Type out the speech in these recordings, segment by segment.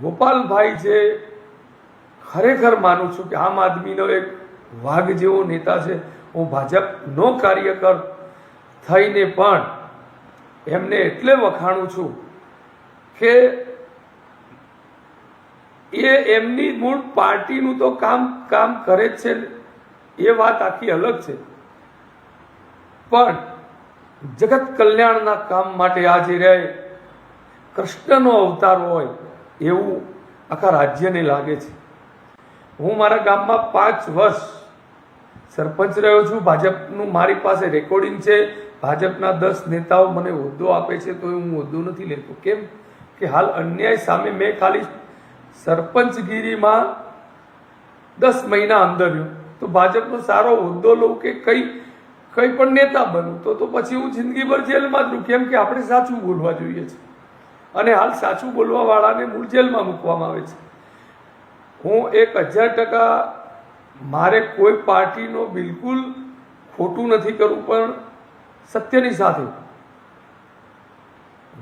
ગોપાલભાઈ જે ખરેખર માનું છું કે આમ આદમીનો એક વાઘ જેવો નેતા છે. હું ભાજપનો કાર્યકર થઈને પણ એમને એટલે વખાણું છું કે એ એમની મૂળ પાર્ટીનું તો કામ કામ કરે જ છે એ વાત આખી અલગ છે. પણ જગત કલ્યાણના કામ માટે આજે રહે, કૃષ્ણનો અવતાર હોય એવું આખા રાજ્યને લાગે છે. હું મારા ગામમાં પાંચ વર્ષ સરપંચ રહ્યો છું. ભાજપનું મારી પાસે રેકોર્ડિંગ છે. ભાજપના દસ નેતાઓ મને હોદ્દો આપે છે, તો હું હોદ્દો નથી લેતો. કેમ કે હાલ અન્યાય સામે મેં ખાલી સરપંચગીરીમાં દસ મહિના અંદર રહ્યો. તો ભાજપનો સારો હોદ્દો લઉં કે કઈ કઈ પણ નેતા બનું, તો તો પછી હું જિંદગીભર જેલમાં જ રહું. કેમ કે આપણે સાચું બોલવા જોઈએ છે. અને હાલ સાચું બોલવા વાળાને મૂળ જેલમાં મૂકવામાં આવે છે. હું એક હજાર ટકા મારે કોઈ પાર્ટીનો બિલકુલ ખોટું નથી કરવું, પણ સત્યની સાથે.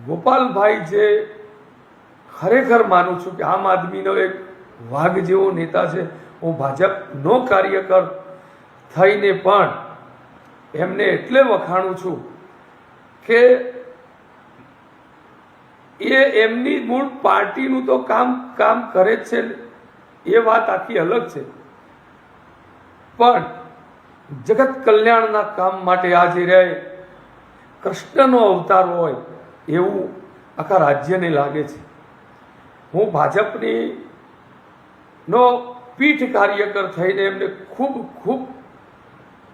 ગોપાલભાઈ જે ખરેખર માનું છું કે આમ આદમીનો એક વાઘ જેવો નેતા છે, હું ભાજપનો કાર્યકર થઈને પણ એમને એટલે વખાણું છું કે એ એમની મૂળ પાર્ટીનું તો કામ કામ કરે જ છે. એ વાત આખી અલગ છે. પણ જગત કલ્યાણના કામ માટે આજે રહે. કૃષ્ણનો અવતાર હોય એવું આખા રાજ્યને લાગે છે. હું ભાજપની નો પીઠ કાર્યકર થઈને એમને ખૂબ ખૂબ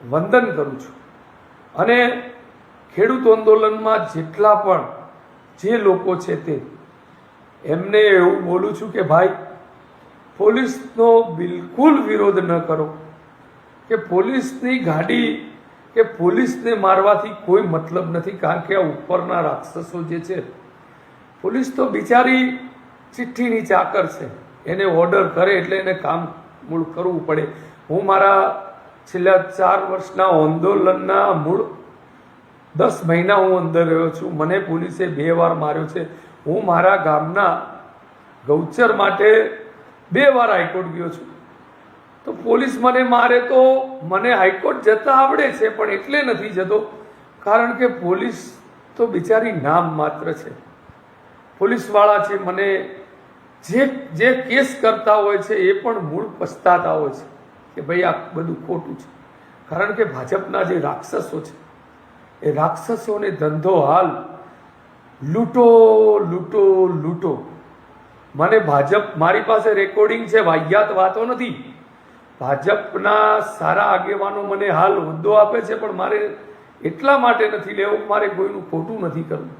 વંદન કરું છું. અને ખેડૂત આંદોલનમાં જેટલા પણ જે લોકો છે તે. એમને એવું બોલું છું કે ભાઈ, પોલીસનો બિલકુલ વિરોધ ન કરો. કે પોલીસની ગાડી, કે પોલીસને મારવાથી કોઈ મતલબ નથી, કારણ કે આ ઉપરના રાક્ષસો જે છે, પોલીસ તો બિચારી ચિઠ્ઠીની ચાકર છે. એને ઓર્ડર કરે એટલે એને કામ મૂળ કરવું પડે. હું મારા છેલ્લા ચાર વર્ષના આંદોલનના મૂળ દસ મહિના હું અંદર રહ્યો છું. મને પોલીસે બે વાર માર્યો છે. હું મારા ગામના ગૌચર માટે બે વાર હાઈકોર્ટ ગયો છું. તો પોલીસ મને મારે તો મને હાઈકોર્ટ જતા આવડે છે, પણ એટલે નથી જતો. કારણ કે પોલીસ તો બિચારી નામ માત્ર છે. પોલીસવાળા છે, મને જે જે કેસ કરતા હોય છે, એ પણ મૂળ પસ્તાતા હોય છે કે ભાઈ આ બધું ખોટું છે. કારણ કે ભાજપના જે રાક્ષસો છે એ રાક્ષસોને ધંધો હાલ લૂંટો લૂંટો લૂંટો. મને ભાજપ મારી પાસે રેકોર્ડિંગ છે, વાહિયાત વાતો નથી. ભાજપના સારા આગેવાનો મને હાલ હોદ્દો આપે છે, પણ મારે એટલા માટે નથી લેવું મારે કોઈનું ખોટું નથી કરવું.